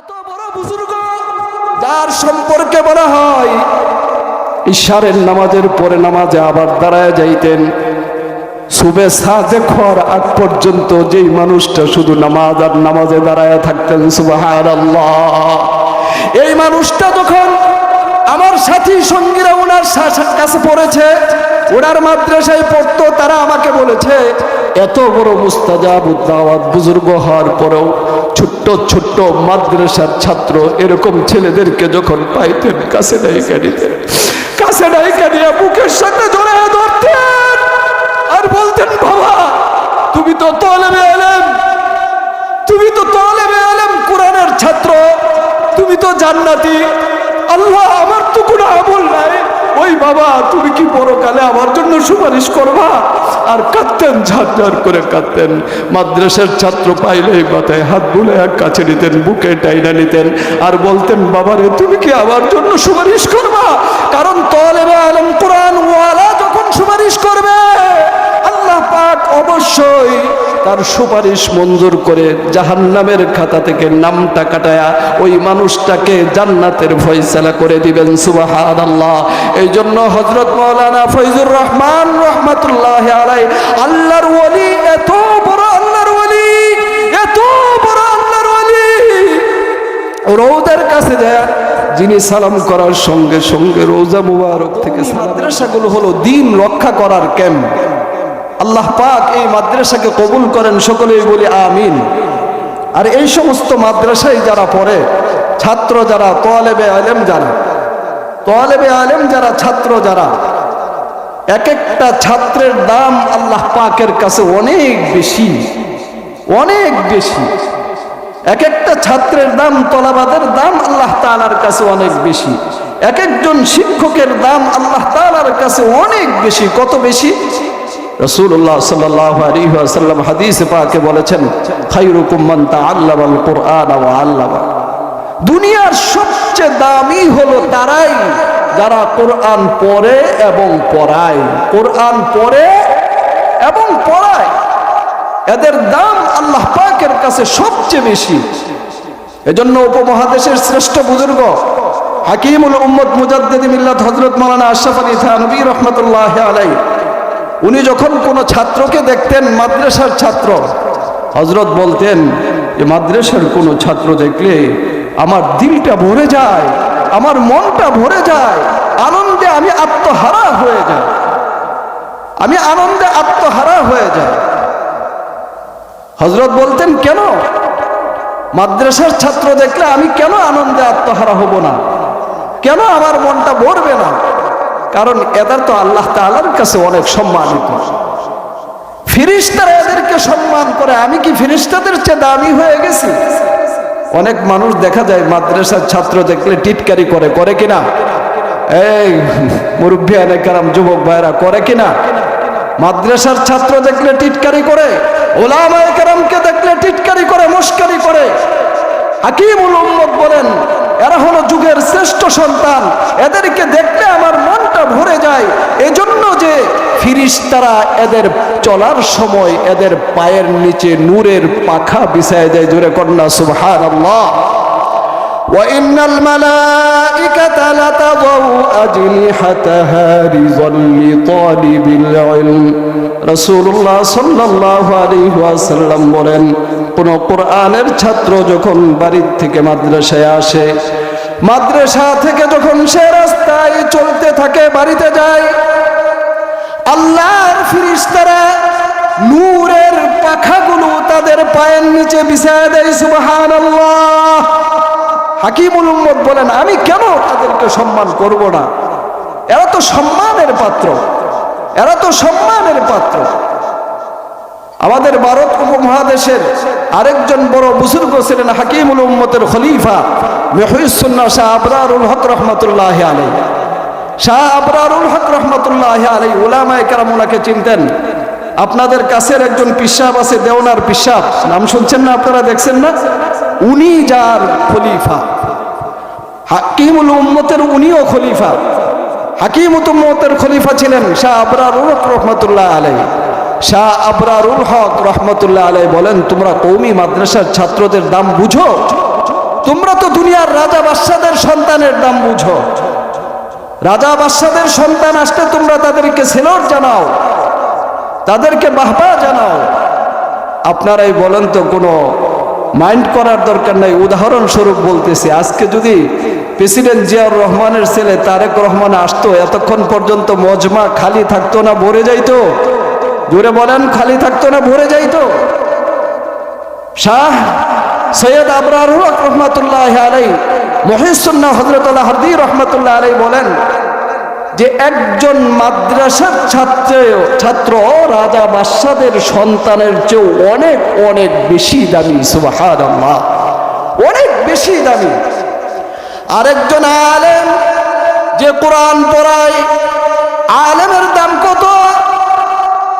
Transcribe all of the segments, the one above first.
এত বড় বুজুর্গ, যার সম্পর্কে বলা হয় ঈশ্বরের নামাজের পরে নামাজে আবার দাঁড়ায় যাইতেন। সুবে সাজে খর আগ পর্যন্ত যেই মানুষটা শুধু নামাজ আর নামাজে দাঁড়ায় থাকতেন সুবাহার এই মানুষটা যখন আমার সাথী সঙ্গীরা ওনার কাছে পড়েছে, ওনার মাদ্রাসায় পড়তো, তারা আমাকে বলেছে, এত বড় মুস্তাজাব উদ্দাওয়াত বুজুর্গ হওয়ার পরেও ছোট্ট ছোট্ট মাদ্রাসার ছাত্র এরকম ছেলেদেরকে যখন পাইতেন, কাছে ডাইকা নিতেন কাছে ডাইকা নিয়ে বুকের সাথে জড়ায় ধরতেন আর বলতেন, বাবা, তুমি তো তলেবে এলেম তুমি তো তলেবে এলেম কোরআনের ছাত্র, তুমি তো জান্নাতি, আল্লাহ আমার তো কোনো আমল নাই। ওই বাবা, তুমি কি পরকালে আমার জন্য সুপারিশ করবা? আর কাঁদতেন ঝাড় করে কাঁদতেন। মাদ্রাসার ছাত্র পাইলে মাথায় হাত বুলে এক কাছে নিতেন, বুকে টাইনা নিতেন। আর বলতেন বাবা রে তুমি কি আমার জন্য সুপারিশ করবা? কারণ তলেবে আলম কোরআন ওয়ালা যখন সুপারিশ করবে পাক অবশ্যই তার সুপারিশ মঞ্জুর করে জাহান্নামের খাতা থেকে নামটা কাটায়া ওই মানুষটাকে জান্নাতের ফয়সালা করে দিবেন সুবাহান আল্লাহ এই জন্য হজরত মৌলানা ফৈজুর রহমান রহমতুল্লাহ আলাই আল্লাহর ওলি, এত বড় আল্লাহর ওলি, এত বড় আল্লাহর ওলি। রৌদের কাছে যায়, যিনি সালাম করার সঙ্গে সঙ্গে রোজা মুবারক থেকে মাদ্রাসাগুলো হলো দিন রক্ষা করার ক্যাম্প। আল্লাহ পাক এই মাদ্রাসাকে কবুল করেন, সকলেই বলি আমিন। আর এই সমস্ত মাদ্রাসায় যারা পড়ে, ছাত্র যারা, তোয়ালেবে আলেম যারা, তোয়ালেবে আলেম যারা, ছাত্র যারা এক একটা ছাত্রের দাম আল্লাহ পাকের কাছে অনেক বেশি অনেক বেশি। এক একটা ছাত্রের দাম, তলাবাদের দাম আল্লাহ তালার কাছে অনেক বেশি। এক একজন শিক্ষকের দাম আল্লাহ তালার কাছে অনেক বেশি। কত বেশি? রসুল্লাহ সাল্লাহ আলী আসাল্লাম হাদিস পাকে বলেছেন খাইরুকুম মান তাআল্লামাল কোরআন ওয়া আল্লামা। দুনিয়ার সবচেয়ে দামি হলো তারাই যারা কোরআন পড়ে এবং পড়ায়। কোরআন পড়ে এবং পড়ায়। এদের দাম আল্লাহ পাকের কাছে সবচেয়ে বেশি। এজন্য উপমহাদেশের শ্রেষ্ঠ বুজুর্গ হাকিমুল উম্মদ মুজাদ্দিদ মিল্লাত হজরত মাওলানা আশরাফ আলী থানবী রহমতুল্লাহ আলাই উনি যখন কোনো ছাত্রকে দেখতেন, মাদ্রাসার ছাত্র হজরত বলতেন যে মাদ্রাসার কোনো ছাত্র দেখলে আমার দিলটা ভরে যায়, আমার মনটা ভরে যায়, আনন্দে আমি আত্মহারা হয়ে যাই। আমি আনন্দে আত্মহারা হয়ে যাই। হজরত বলতেন, কেন? মাদ্রাসার ছাত্র দেখলে আমি কেন আনন্দে আত্মহারা হব না? কেন আমার মনটা ভরবে না? কারণ এদের তো আল্লাহ তালার কাছে অনেক সম্মানিত। ফিরিস্তারা এদেরকে সম্মান করে, আমি কি ফিরিস্তাদের চেয়ে দামি হয়ে গেছি? অনেক মানুষ দেখা যায় মাদ্রাসার ছাত্র দেখলে টিটকারি করে করে কিনা? এই মুরব্বী কারাম যুবক ভাইরা করে কিনা? মাদ্রাসার ছাত্র দেখলে টিটকারি করে, ওলামায় দেখলে টিটকারি করে মুস্কারি করে। হাকিমুল উম্মত বলেন এরা হলো যুগের শ্রেষ্ঠ সন্তান এদেরকে দেখলে আমার মনটা ভরে যায় এজন্য যে ফিরিস্তারা এদের চলার সময় এদের পায়ের নিচে নূরের পাখা বিছায় দেয় জোরে কন্যা সুবহান আল্লাহ وإن الملائكة لتضع أجنحتها رضا لطالب العلم رسول الله صلى الله عليه وسلم বলেন কোন কোরআনের ছাত্র যখন বাড়ির থেকে মাদ্রাসায় আসে, মাদ্রাসা থেকে যখন সে রাস্তায় চলতে থাকে, বাড়িতে যায়, আল্লাহর ফিরিস্তারা নূরের পাখাগুলো তাদের পায়ের নিচে বিছায় দেয়, সুবহানাল্লাহ। হাকিমুল উম্মদ বলেন, আমি কেন তাদেরকে সম্মান করব না? এরা তো সম্মানের পাত্র। এরা তো সম্মানের পাত্র। আমাদের ভারত উপমহাদেশের আরেকজন বড় বুজুর্গ ছিলেন হাকিমুল উম্মতের খলিফা মেহুসুন্না শাহ আবরারুল হক রহমতুল্লাহ আলাই শাহ আবরারুল হক রহমতুল্লাহ আলী ওলামায় কারাম ওনাকে চিনতেন। আপনাদের কাছের একজন পিসাব আছে, দেওনার পিসাব। নাম শুনছেন না আপনারা, দেখছেন না? উনি যার খলিফা। হাকিমুল উম্মতের উনিও খলিফা। হাকিম উম্মতের খলিফা ছিলেন শাহ আবরারুল হক রহমতুল্লাহ আলাই শাহ আবরারুল হক রহমতুল্লাহ আলাই বলেন, তোমরা কৌমি মাদ্রাসার ছাত্রদের দাম বুঝো? তোমরা তো দুনিয়ার রাজা বাদশাদের সন্তানের দাম বুঝো। রাজা বাদশাদের সন্তান আসতে তোমরা তাদেরকে সেলট জানাও, তাদেরকে বাহবা জানাও। আপনারাই বলেন তো, কোনো মাইন্ড করার দরকার নাই। উদাহরণস্বরূপ বলতেছি, আজকে যদি প্রেসিডেন্ট জিয়াউর রহমানের ছেলে তারেক রহমান আসতো, এতক্ষণ পর্যন্ত মজমা খালি থাকতো না ভরে যাইতো। জোরে বলেন, খালি থাকতো না, ভরে যাইতো। শাহ সৈয়দ আবরার রহমতুল্লাহ আলাই মহিসুন্না হজরতুল্লাহ হরদি রহমতুল্লাহ আলাই বলেন যে, একজন মাদ্রাসার ছাত্র ছাত্র, রাজা বাদশাদের সন্তানের চেয়েও অনেক অনেক বেশি দামি সুবাহার অনেক বেশি দামি। আরেকজন আলেম যে, কোরআন পড়ায়, আলেমের দাম কত?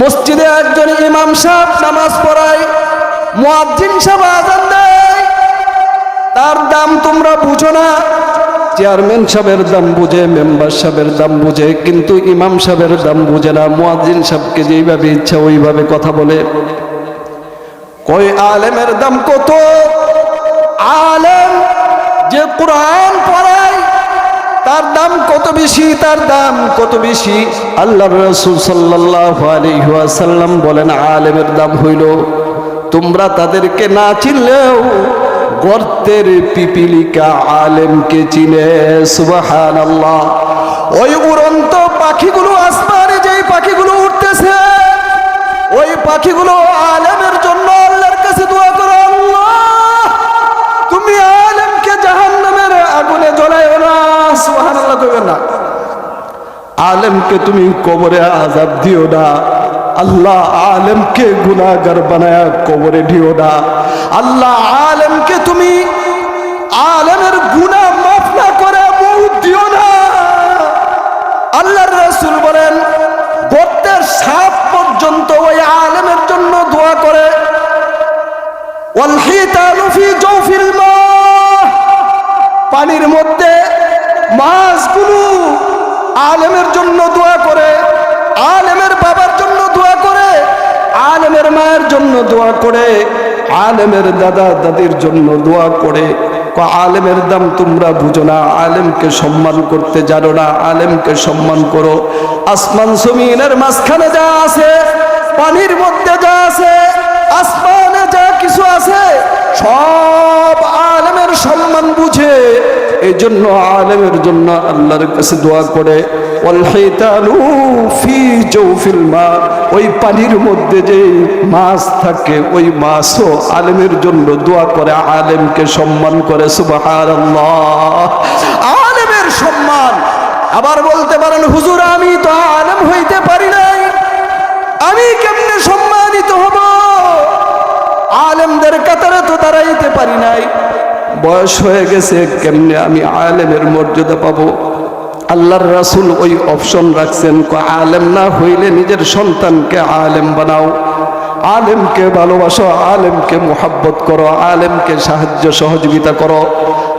মসজিদে একজন ইমাম সাহেব নামাজ পড়ায়, মুয়াজ্জিন সাহেব আজান দেয়। তার দাম তোমরা বুঝো না। চেয়ারম্যান সাহেবের দাম বুঝে, মেম্বার সাহেবের দাম বুঝে, কিন্তু ইমাম সাহেবের দাম বুঝে না। মুয়াজ্জিন সাহেবকে যেইভাবে ইচ্ছা ওইভাবে কথা বলে। কই আলেমের দাম কত? আলেম যে কোরআন তার দাম কত বেশি, তার দাম কত বেশি? আল্লাহ রসুল সাল্লাহ আলহাসাল্লাম বলেন, আলেমের দাম হইল, তোমরা তাদেরকে না চিনলেও গর্তের পিপিলিকা আলেমকে চিনে সুবাহান আল্লাহ ওই উড়ন্ত পাখিগুলো আসমানে যেই পাখিগুলো উঠতেছে ওই পাখিগুলো আলেমের জন্য আল্লাহর কাছে দোয়া করো, আল্লাহ, তুমি আলেমকে জাহান্নামের আগুনে জ্বলায় না। আলেমকে তুমি কবরে আজাব দিও না। আল্লাহ আলেমকে গুনাহগার বানায় কবরে দিও না। আল্লাহ আলেমকে তুমি আলেমের গুনাহ মাফ না করে দিও না। আল্লাহর রাসূল বলেন, গর্তের সাপ পর্যন্ত ওই আলেমের জন্য দোয়া করে। পানির মধ্যে মাছগুলো আলেমের জন্য দোয়া করে, আলেমের বাবার জন্য দোয়া করে, আলেমের মায়ের জন্য দোয়া করে, আলেমের দাদা দাদির জন্য দোয়া করে। আলেমের দাম তোমরা বুঝো না, আলেমকে সম্মান করতে জানো না, আলেমকে সম্মান করো। আসমান জমিনের মাঝখানে যা আছে, পানির মধ্যে যা আছে, আসমানে যা কিছু আছে, সব জন্য, আলেমের জন্য আল্লাহর কাছে দোয়া করে ওই পানির মধ্যে যে মাছ থাকে, ওই মাছও আলেমের জন্য দোয়া করে, আলেমকে সম্মান করে, সুবহানাল্লাহ। আলেমের সম্মান। আবার বলতে পারেন, হুজুর, আমি তো আলেম হইতে পারি নাই। আমি কেমনে সম্মানিত হব? আলেমদের কাতারে তো দাঁড়াইতে পারি নাই। বয়স হয়ে গেছে, কেমনে আমি আলেমের মর্যাদা পাবো? আল্লাহর রাসুল ওই অপশন রাখছেন আলেম না হইলে নিজের সন্তানকে আলেম বানাও। আলেমকে ভালোবাসো, আলেমকে মোহাব্বত করো, আলেমকে সাহায্য সহযোগিতা করো।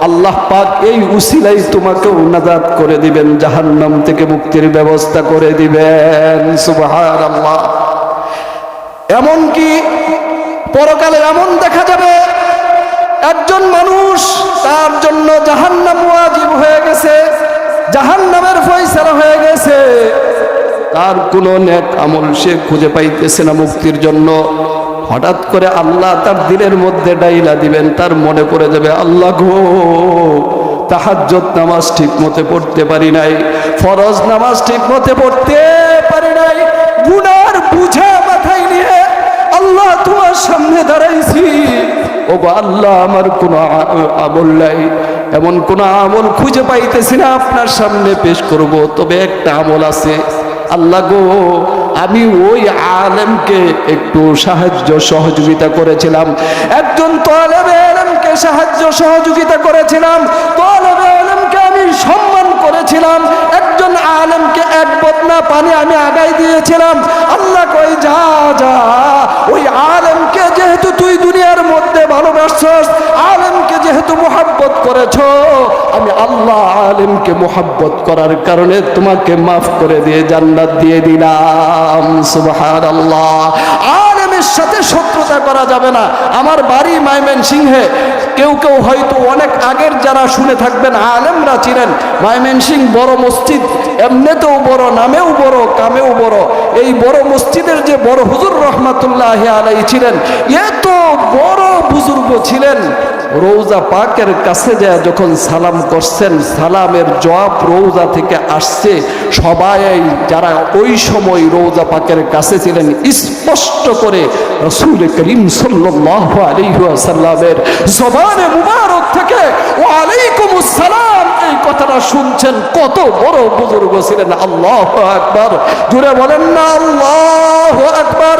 আল্লাহ পাক এই উসিলাই তোমাকেও নাজাত করে দিবেন, জাহান্নাম থেকে মুক্তির ব্যবস্থা করে দিবেন সুবহান আল্লাহ এমনকি পরকালে এমন দেখা যাবে একজন মানুষ তার জন্য জাহান্নাম ওয়াজিব হয়ে গেছে, জাহান্নামের ফয়সালা হয়ে গেছে। তার কোনো নেক আমল সে খুঁজে পাইতেছে না মুক্তির জন্য। হঠাৎ করে আল্লাহ তার দিলের মধ্যে ডাইলা দিবেন, তার মনে পড়ে যাবে, আল্লাহ গো তাহাজ্জত নামাজ ঠিক মতে পড়তে পারি নাই, ফরজ নামাজ ঠিক মতে পড়তে পারি নাই, গুনার বুঝা মাথায় নিয়ে আল্লাহ তোমার সামনে দাঁড়াইছি। ও আল্লাহ, আমার কোনো আমল নাই। এমন কোন আমল খুঁজে পাইতেছি না আপনার সামনে পেশ করব, তবে একটা আমল আছে। আল্লাহ গো, আমি ওই আলেমকে একটু সাহায্য সহযোগিতা করেছিলাম। একজন তোয়ালেবে আলেমকে সাহায্য সহযোগিতা করেছিলাম। তলবে আলমকে আমি সম্মান করেছিলাম। একজন আলেমকে এক বদনা পানি আমি আগাই দিয়েছিলাম। আল্লাহ কই যা যা, ওই আলেমকে যেহেতু তুই দুনিয়ার মধ্যে ভালোবাসছস আলেমকে যেহেতু মোহাব্বত করেছ, আমি আল্লাহ আলেমকে মোহাব্বত করার কারণে তোমাকে মাফ করে দিয়ে জান্নাত দিয়ে দিলাম। সুবহান আল্লাহ আলেমের সাথে শত্রুতা করা যাবে না। আমার বাড়ি মাইমেন সিংহে কেউ কেউ হয়তো অনেক আগের যারা শুনে থাকবেন, আলেমরা ছিলেন মাইমেন সিং বড় মসজিদ, এমনিতেও বড়, নামেও বড়, কামেও বড়। এই বড় মসজিদের যে বড় হুজুর রহমাতুল্লাহ আলাই ছিলেন, এত বড় বুজুর্গ ছিলেন রৌজা পাকের কাছে যায়, যখন সালাম করছেন, সালামের জবাব রৌজা থেকে আসছে। সবাই যারা ওই সময় রৌজা পাকের কাছে ছিলেন, স্পষ্ট করে রসুল করিম সাল্লাল্লাহু আলাইহি ওয়াসাল্লামের জবানে মুবারক থেকে, ওয়ালাইকুম আসসালাম। এই কথাটা শুনছেন, কত বড় বুজুর্গ ছিলেন, আল্লাহ আকবার। জুড়ে বলেন না, আল্লাহু আকবার।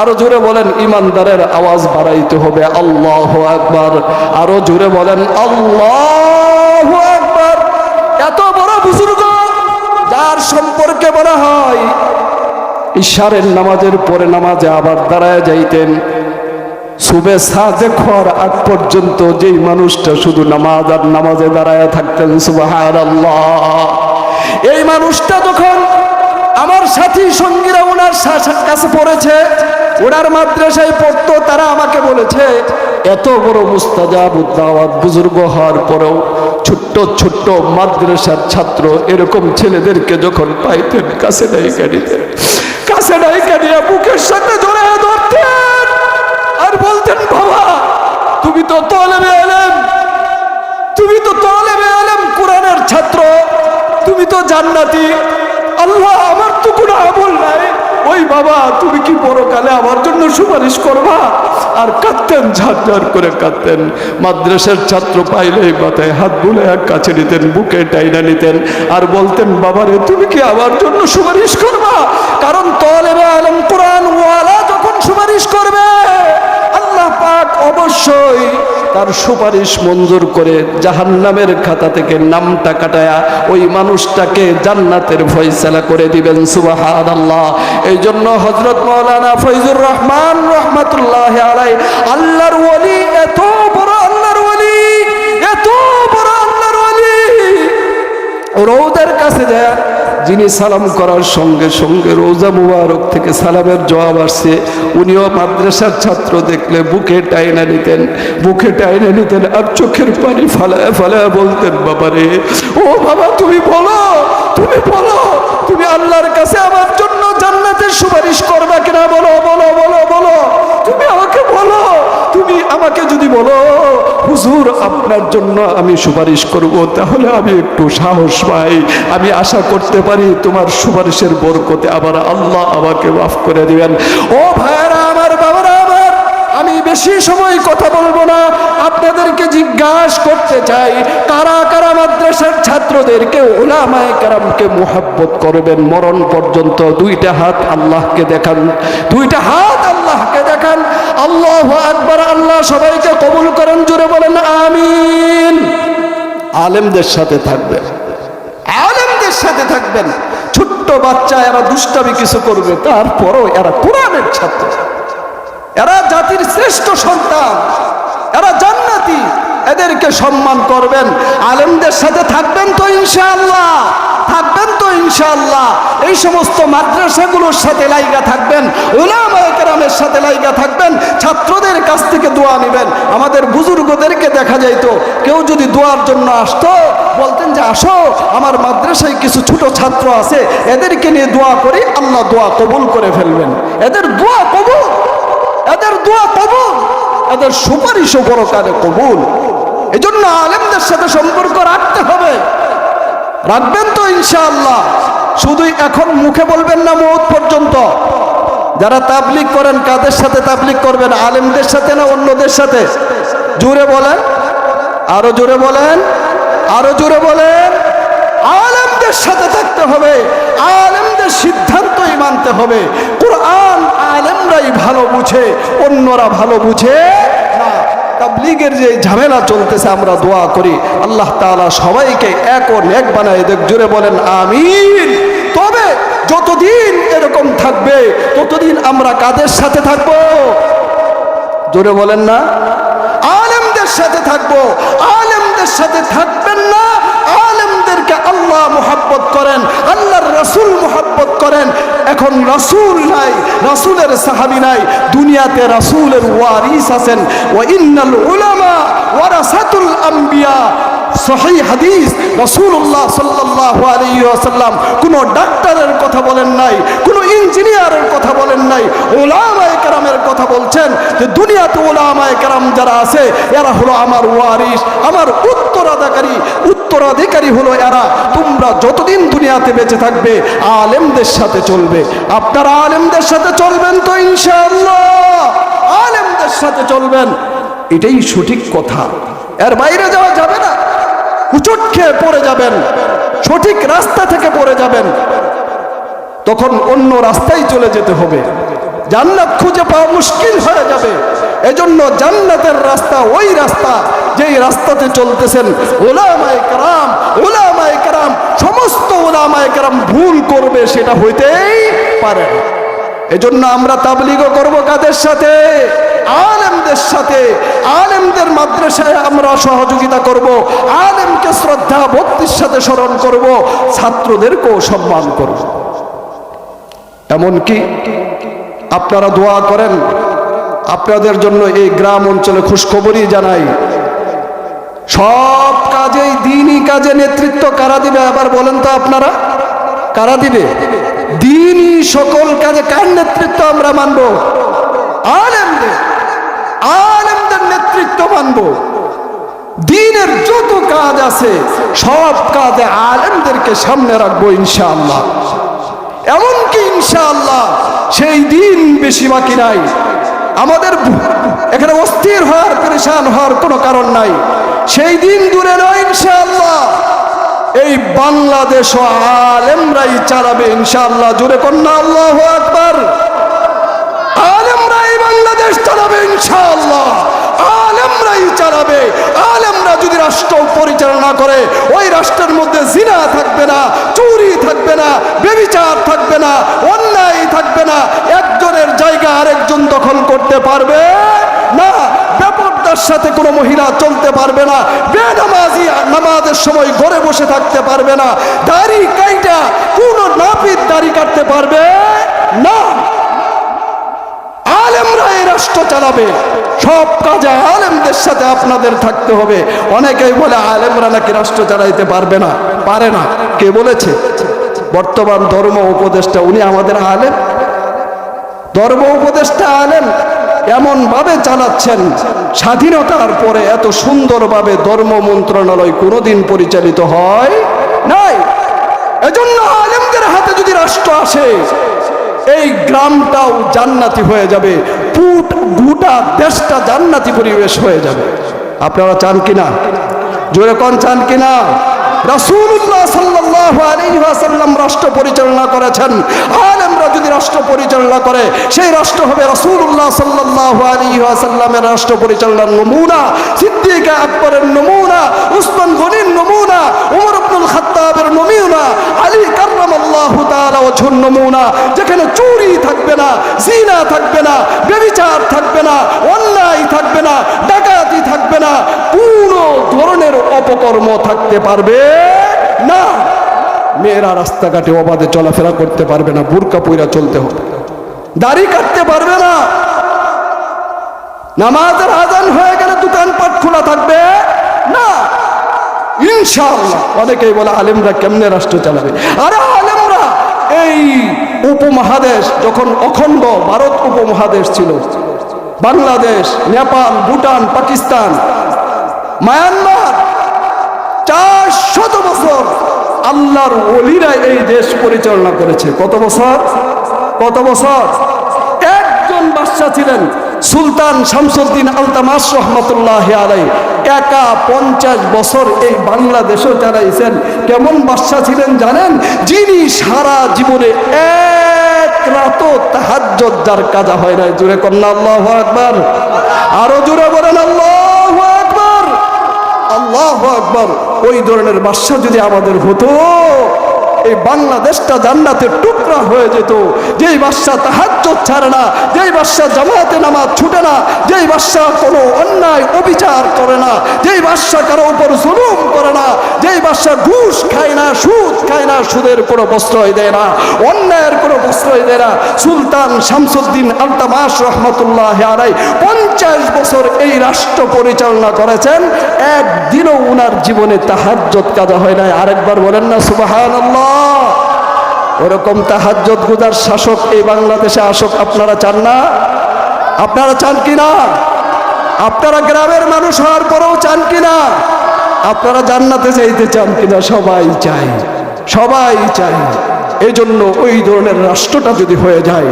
আরও জোরে বলেন, ইমানদারের আওয়াজ বাড়াইতে হবে, আল্লাহ আকবার। আরও জোরে বলেন, আল্লাহ আকবার। এত বড় বুজুর্গ, যার সম্পর্কে বলা হয় ঈশ্বরের নামাজের পরে নামাজে আবার দাঁড়ায় যাইতেন। সুবে সাজে খর আগ পর্যন্ত যেই মানুষটা শুধু নামাজ আর নামাজে দাঁড়ায় থাকতেন আল্লাহ এই মানুষটা যখন আমার সাথী সঙ্গীরা ওনার কাছে পড়েছে ওনার মাদ্রাসায় পড়তো, তারা আমাকে বলেছে, এত বড় মুস্তাজাব উদ্দাওয়াত বুজুর্গ হওয়ার পরেও ছোট্ট ছোট্ট মাদ্রাসার ছাত্র এরকম ছেলেদেরকে যখন পাইতেন, কাছে ডাইকা নিতেন, কাছে ডাইকা নিয়ে বুকের সাথে জড়ায় ধরতেন আর বলতেন, বাবা, তুমি তো তলেবে এলেন তুমি তো তলেবে এলেম কোরআনের ছাত্র, তুমি তো জান্নাতি, আল্লাহ আমার তো কোনো আমল নাই। ওই বাবা, তুমি কি পরকালে আমার জন্য সুপারিশ করবা? আর কাঁদতেন ঝাড় করে কাঁদতেন। মাদ্রাসার ছাত্র পাইলে মাথায় হাত বুলে এক কাছে নিতেন, বুকে টাইনা নিতেন। আর বলতেন, বাবারে, তুমি কি আমার জন্য সুপারিশ করবা? কারণ তলেবে আলম কোরআন ওয়ালা যখন সুপারিশ করবে পাক অবশ্যই তার সুপারিশ মঞ্জুর করে জাহান্নামের খাতা থেকে নামটা কাটায়া ওই মানুষটাকে জান্নাতের ফয়সালা করে দিবেন সুবাহান আল্লাহ এই জন্য হজরত মৌলানা ফৈজুর রহমান রহমতুল্লাহ আলাই আল্লাহর ওলি, এত বড় আল্লাহর ওলি, এত বড় আল্লাহর ওলি। রৌদের কাছে যায় যিনি সালাম করার সঙ্গে সঙ্গে রোজা মুবারক থেকে সালামের জবাব আসছে, উনিও মাদ্রাসার ছাত্র দেখলে বুকে টাইনা নিতেন, বুকে টাইনা নিতেন আর চোখের পানি ফালায় ফালায় বলতেন, বাবারে, ও বাবা, তুমি বলো তুমি বলো, তুমি আল্লাহর কাছে আমার জন্য জান্নাতের সুপারিশ করবা কিনা? বলো বলো বলো বলো, তুমি আমাকে বলো আমাকে যদি বলো, হুজুর, আপনার জন্য আমি সুপারিশ করব, তাহলে আমি একটু সাহস পাই। আমি আশা করতে পারি তোমার সুপারিশের বরকতে আবার আল্লাহ আমাকে মাফ করে দিবেন। ও ভাইরা আমার, বাবারা আমার, আমি বেশি সময় কথা বলব না। আপনাদেরকে জিজ্ঞাসা করতে চাই, কারা কারা মাদ্রাসার ছাত্রদেরকে ওলামায় কারামকে মোহাব্বত করবেন? মরণ পর্যন্ত দুইটা হাত আল্লাহকে দেখান। দুইটা হাত আল্লাহকে দেখান। আল্লাহ আকবার, আল্লাহ সবাইকে কবুল করেন জুড়ে বলেন, আমিন। আলেমদের সাথে থাকবেন। আলেমদের সাথে থাকবেন। ছোট্ট বাচ্চা এরা দুষ্টামি কিছু করবে, তারপরও এরা কোরআনের ছাত্র। এরা জাতির শ্রেষ্ঠ সন্তান। এরা জান্নাতি। এদেরকে সম্মান করবেন। আলেমদের সাথে থাকবেন তো ইনশাআল্লাহ। থাকবেন তো ইনশাআল্লাহ। এই সমস্ত মাদ্রাসাগুলোর সাথে লাইগা থাকবেন ওলামায়ে কেরামের সাথে লাইগা থাকবেন, ছাত্রদের কাছ থেকে দোয়া নেবেন। আমাদের বুজুর্গদেরকে দেখা যাইতো, কেউ যদি দোয়ার জন্য আসতো, বলতেন যে, আসো, আমার মাদ্রাসায় কিছু ছোট ছাত্র আছে, এদেরকে নিয়ে দোয়া করি, আল্লাহ দোয়া কবুল করে ফেলবেন। এদের দোয়া কবুল, এদের দোয়া কবুল, এদের সুপারিশও বড় কালে কবুল। এই জন্য আলেমদের সাথে সম্পর্ক রাখতে হবে। রাখবেন তো ইনশাআল্লাহ। শুধু এখন মুখে বলবেন না মৌত পর্যন্ত। যারা তাবলিক করেন, কাদের সাথে তাবলিক করবেন? আলেমদের সাথে না অন্যদের সাথে? জোরে বলেন। আরও জোরে বলেন। আরও জোরে বলেন। আলেমদের সাথে থাকতে হবে। আলেমদের সিদ্ধান্তই মানতে হবে। কোরআন আলেমরাই ভালো বুঝে, অন্যরা ভালো বুঝে। তাবলিগের যে ঝামেলা চলতেছে, আমরা দোয়া করি। আল্লাহ তালা সবাইকে এক ও নেক বানায় দেখ জুড়ে বলেন, আমিন। তবে যতদিন এরকম থাকবে, ততদিন আমরা কাদের সাথে থাকব? জোরে বলেন না। আলেমদের সাথে থাকব। আলেমদের সাথে থাকবেন না আলেমদেরকে আল্লাহ মোহাব্বত করেন, আল্লাহর রসুল মোহাব্বত করেন। এখন রসুল নাই, রসুলের সাহাবি নাই, দুনিয়াতে রসুলের ওয়ারিস আছেন। ও ইন্নাল উলামা ওয়ারাসাতুল আম্বিয়া সহি হাদিস রাসূলুল্লাহ সাল্লাল্লাহু আলাইহি ওয়াসাল্লাম কোন ডাক্তারের কথা বলেন নাই, কোন ইঞ্জিনিয়ারের কথা বলেন নাই ওলামায়ে কেরামের কথা বলছেন যে দুনিয়াতে ওলামায়ে কেরাম যারা আছে, এরা হলো আমার ওয়ারিস আমার উত্তরাধিকারী উত্তরাধিকারী হলো এরা। তোমরা যতদিন দুনিয়াতে বেঁচে থাকবে, আলেমদের সাথে চলবে। আপনারা আলেমদের সাথে চলবেন তো ইনশাআল্লাহ। আলেমদের সাথে চলবেন। এটাই সঠিক কথা। এর বাইরে যাওয়া যাবে না। হুচট খেয়ে পড়ে যাবেন, সঠিক রাস্তা থেকে পড়ে যাবেন। তখন অন্য রাস্তায় চলে যেতে হবে। জান্নাত খুঁজে পাওয়া মুশকিল হয়ে যাবে। এজন্য জান্নাতের রাস্তা ওই রাস্তা যেই রাস্তাতে চলতেছেন। ওলামায়ে কারাম ওলামায় কারাম, সমস্ত ওলামায় কারাম ভুল করবে, সেটা হইতেই পারে না। এজন্য আমরা তাবলিগও করব কাদের সাথে? আলেমদের সাথে। আলেমদের মাদ্রাসায় আমরা সহযোগিতা করব। আলেমকে শ্রদ্ধা ভক্তির সাথে স্মরণ করব। ছাত্রদেরকেও সম্মান করব। এমনকি আপনারা দোয়া করেন, আপনাদের জন্য এই গ্রাম অঞ্চলে খুশখবরই জানাই। সব কাজেই দিনই কাজে নেতৃত্ব কারা দিবে? আবার বলেন তো আপনারা, কারা দিবে? দিনই সকল কাজে কার নেতৃত্ব আমরা মানব? আলেমদের। আলেমদের নেতৃত্ব মানব। দিনের যত কাজ আছে, সব কাজে আলেমদেরকে সামনে রাখব ইনশাআল্লাহ। এমনকি ইনশাআল্লাহ সেই দিন বেশি বাকি নাই। আমাদের এখানে অস্থির হওয়ার, পরেশান হওয়ার কোনো কারণ নাই। সেই দিন দূরে নয় ইনশাআল্লাহ। বাংলাদেশ আলেমরাই চালাবে ইনশাআল্লাহ। জুড়ে কন্যা, আল্লাহ আকবার। আলেমরাই বাংলাদেশ চালাবে ইনশাআল্লাহ। আলেমরাই চালাবে। আলেমরা যদি রাষ্ট্র পরিচালনা করে, ওই রাষ্ট্রের মধ্যে জিনা থাকবে না, চুরি থাকবে না, বেবিচার থাকবে না, অন্যায় থাকবে না, একজনের জায়গা আরেকজন দখল করতে পারবে? না বেপরদার সাথে কোনো মহিলা চলতে পারবে না। বেনামাজি নামাজের সময় ঘরে বসে থাকতে পারবে না। দাড়ি কাইটা কোনো নাপিত দাড়ি কাটতে পারবে না। আলেমরা এই রাষ্ট্র চালাবে। সব কাজে আলেমদের সাথে আপনাদের থাকতে হবে। অনেকেই বলে আলেমরা নাকি রাষ্ট্র চালাইতে পারবে না। পারে না। কে বলেছে? বর্তমান ধর্ম উপদেষ্টা, উনি আমাদের আলেম। ধর্ম উপদেষ্টা আলেম। এমন ভাবে চালাচ্ছেন, স্বাধীনতার পরে এত সুন্দরভাবে ধর্ম মন্ত্রণালয় কোনোদিন পরিচালিত হয় নাই। এজন্য আলেমদের হাতে যদি রাষ্ট্র আসে, এই গ্রামটাও জান্নাতি হয়ে যাবে, পুট গোটা দেশটা জান্নাতি পরিবেশ হয়ে যাবে। আপনারা চান কিনা? জোরে কন, চান কিনা? রাসূলুল্লাহ সাল্লাল্লাহু আলাইহি ওয়াসাল্লাম রাষ্ট্র পরিচালনা করেছেন আলেমরা যদি রাষ্ট্র পরিচালনা করে, সেই রাষ্ট্র হবে রাসূলুল্লাহ সাল্লাল্লাহু আলাইহি ওয়াসাল্লামের রাষ্ট্র পরিচালনার নমুনা, সিদ্দিক আকবরের নমুনা, উসমান গনির নমুনা ওমর ইবনুল খাত্তাবের নমুনা, আলী কাররামাল্লাহু তাআলা ওজহুর নমুনা, যেখানে চুরি থাকবে না, জিনা থাকবে না বেবিচার থাকবে না, অন্যায় থাকবে না, ডাকাতি থাকবে না পুরো ধরনের অপকর্ম থাকতে পারবে না। মেয়েরা রাস্তাঘাটে অবাধে চলাফেরা করতে পারবে না বুরকা পইরা চলতে হবে। দাড়ি কাটতে পারবে না। নামাজের আজান হয়ে গেলে দোকানপাট খোলা থাকবে? না। ইনশাআল্লাহ। অনেকেই বলে, আলেমরা কেমনে রাষ্ট্র চালাবে? আরে আলেমরা, এই উপমহাদেশ যখন অখণ্ড ভারত উপমহাদেশ ছিল, বাংলাদেশ, নেপাল, ভুটান, পাকিস্তান, মায়ানমার চার শত বছর আল্লাহর ওলিরা এই দেশ পরিচালনা করেছে। কত বছর? কত বছর? একজন বাদশা ছিলেন সুলতান শামসুদ্দিন আলতামাস রহমতুল্লাহ আলাই একা পঞ্চাশ বছর এই বাংলাদেশও চালাইছেন। কেমন বাদশা ছিলেন জানেন? যিনি সারা জীবনে এক রাত তাহাজ্জত যার কাজা হয় না জুড়ে কন্যা আল্লাহ একবার আরও জুড়ে বলেন আল্লাহ আকবর। ওই ধরনের বাদশাহ যদি আমাদের হতো, এই বাংলাদেশটা জান্নাতের টুকরা হয়ে যেত। যেই বাদশাহ তাহাজ্জ ছাড়ে না, যেই বাদশাহ জামাতে নামাজ ছুটে না, যেই বাদশাহ কোনো অন্যায় অবিচার করে না, যেই বাদশাহ কারও উপর জুলুম যেই ঘুষ খায় না, সুদ খায় না, সুদের কোনো প্রশ্রয় দেয় না, অন্যায়ের কোনো প্রশ্রয় দেয় না। সুলতান শামসুদ্দিন আলতামাস রহমতুল্লাহ আলাই পঞ্চাশ বছর এই রাষ্ট্র পরিচালনা করেছেন। একদিনও উনার জীবনে তাহাজ্জত কাজা হয় নাই। আরেকবার বলেন না সুবাহান ওরকম তাহাজ্জত গুজার শাসক এই বাংলাদেশে আসক, আপনারা চান না? আপনারা চান কি না? আপনারা গ্রামের মানুষ হওয়ার পরেও চান কি না? আপনারা জান্নাতে চাইতে চান কিনা সবাই চাই সবাই চাই। এই জন্য ওই ধরনের রাষ্ট্রটা যদি হয়ে যায়,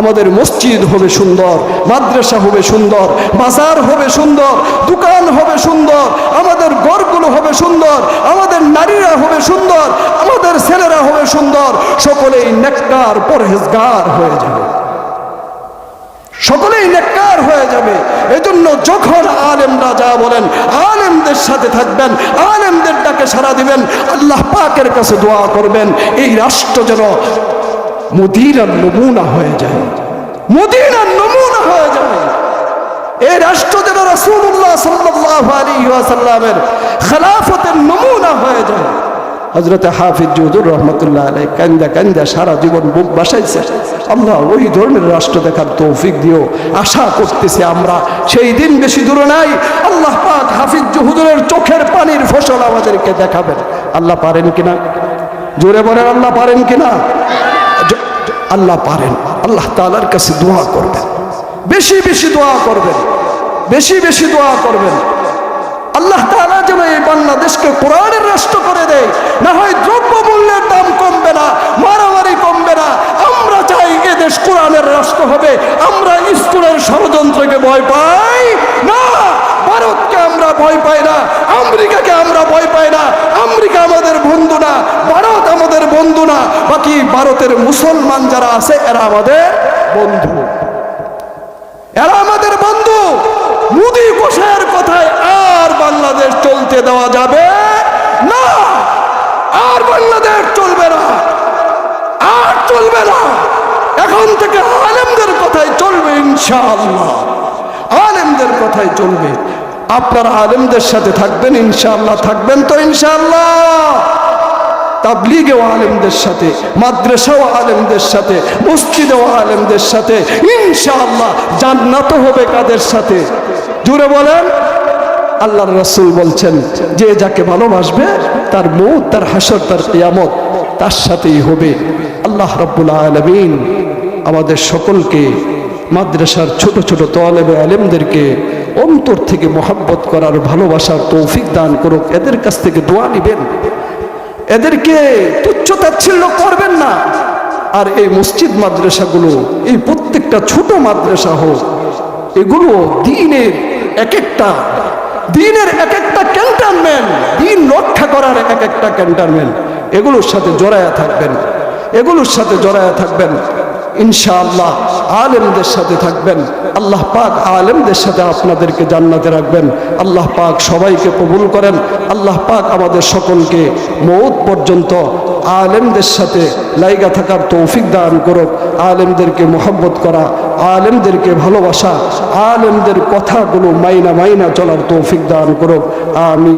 আমাদের মসজিদ হবে সুন্দর, মাদ্রাসা হবে সুন্দর, বাজার হবে সুন্দর, দোকান হবে সুন্দর, আমাদের গড়গুলো হবে সুন্দর, আমাদের নারীরা হবে সুন্দর, আমাদের ছেলেরা হবে সুন্দর, সকলেই নেককার পরহেজগার হয়ে যাবে। সকলেই নেককার হয়ে যাবে। এজন্য যখন আলেমরা যা বলেন, আলেমদের সাথে থাকবেন, আলেমদের ডাকে সারা দিবেন, আল্লাহ পাকের কাছে দোয়া করবেন, এই রাষ্ট্র যেন মদিনার নমুনা হয়ে যায়। মদিনার নমুনা হয়ে যাবে। এই রাষ্ট্র যেন রাসূলুল্লাহ সাল্লাল্লাহু আলাইহি ওয়াসাল্লামের খেলাফতের নমুনা হয়ে যায়। হজরতে হাফিজ জুদুর রহমতুল্লাহ আলাই কান্দা কান্দা সারা জীবন বুক বাসাইছে। আল্লাহ ওই ধরনের রাষ্ট্র দেখার তৌফিক দিও। আশা করতেছি আমরা সেই দিন বেশি দূরে নাই। আল্লাহ পাক হাফিজ জুহুদুরের চোখের পানির ফসল আমাদেরকে দেখাবেন। আল্লাহ পারেন কিনা? জোরে বলেন, আল্লাহ পারেন কিনা? আল্লাহ পারেন। আল্লাহ তালার কাছে দোয়া করবেন। বেশি বেশি দোয়া করবেন। বেশি বেশি দোয়া করবেন। আল্লাহ তাআলা যেন এই বাংলাদেশকে কোরআনের রাষ্ট্র করে দেয়। না হয় দ্রব্য মূল্যের দাম কমবে না, মারামারি কমবে না। আমরা চাই এ দেশ কোরআনের রাষ্ট্র হবে। আমরা স্কুলের ষড়যন্ত্রকে ভয় পাই না। ভারতকে আমরা ভয় পাই না, আমেরিকাকে আমরা ভয় পাই না। আমেরিকা আমাদের বন্ধু না, ভারত আমাদের বন্ধু না। বাকি ভারতের মুসলমান যারা আছে, এরা আমাদের বন্ধু। এরা আমাদের বন্ধু। মুদি কোষের কথায় আর বাংলাদেশ চলতে দেওয়া যাবে না। আর বাংলাদেশ চলবে না। আর চলবে না। এখন থেকে আলেমদের কথাই চলবে ইনশাআল্লাহ। আলেমদের কথাই চলবে। আপনারা আলেমদের সাথে থাকবেন, ইনশাআল্লাহ থাকবেন তো ইনশাআল্লাহ। তাবলিগেও আলেমদের সাথে, মাদ্রাসাও আলেমদের সাথে, মসজিদেও আলেমদের সাথে, ইনশাআল্লাহ জান্নাত হবে কাদের সাথে? জুড়ে বলেন, আল্লাহর রাসূল বলছেন, যে যাকে ভালোবাসবে, তার মৌত, তার হাসর, তার কিয়ামত তার সাথেই হবে। আল্লাহ রাব্বুল আলামিন আমাদের সকলকে, মাদ্রাসার ছোট ছোট তোয়ালেবে আলেমদেরকে অন্তর থেকে মোহাব্বত করার ভালোবাসার তৌফিক দান করুক। এদের কাছ থেকে দোয়া নিবেন। এদেরকে তুচ্ছ তাচ্ছিল্য করবেন না। আর এই মসজিদ মাদ্রাসাগুলো, এই প্রত্যেকটা ছোট মাদ্রাসা হোক, এগুলো দিনের এক একটা দিনের এক একটা ক্যান্টারমেন্ট দিন রক্ষা করার এক একটা ক্যান্টারমেন্ট এগুলোর সাথে জড়ায়া থাকবেন, এগুলোর সাথে জড়ায়া থাকবেন। ইনশাআল্লাহ আলেমদের সাথে থাকবেন। আল্লাহ পাক আলেমদের সাথে আপনাদেরকে জান্নাতে রাখবেন। আল্লাহ পাক সবাইকে কবুল করেন। আল্লাহ পাক আমাদের সকলকে মৌত পর্যন্ত আলেমদের সাথে লাইগা থাকার তৌফিক দান করুক। আলেমদেরকে মোহব্বত করা, আলেমদেরকে ভালোবাসা, আলেমদের কথাগুলো মাইনা মাইনা চলার তৌফিক দান করুক। আমি